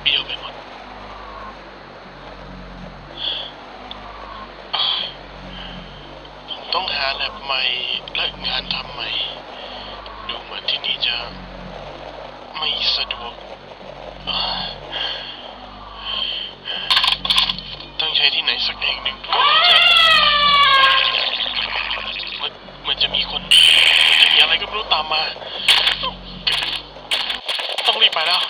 เปรี้ยวไปหมดผมต้องหาแลบใหม่และงานทำใหม่ ดูเหมือนที่นี่จะไม่สะดวก ต้องใช้ที่ไหนสักแห่งหนึ่งก่นจะมันมันจะมีคนมันจะมีอะไรก็ไม่รู้ตามมา ต้องรีบไปแล้ว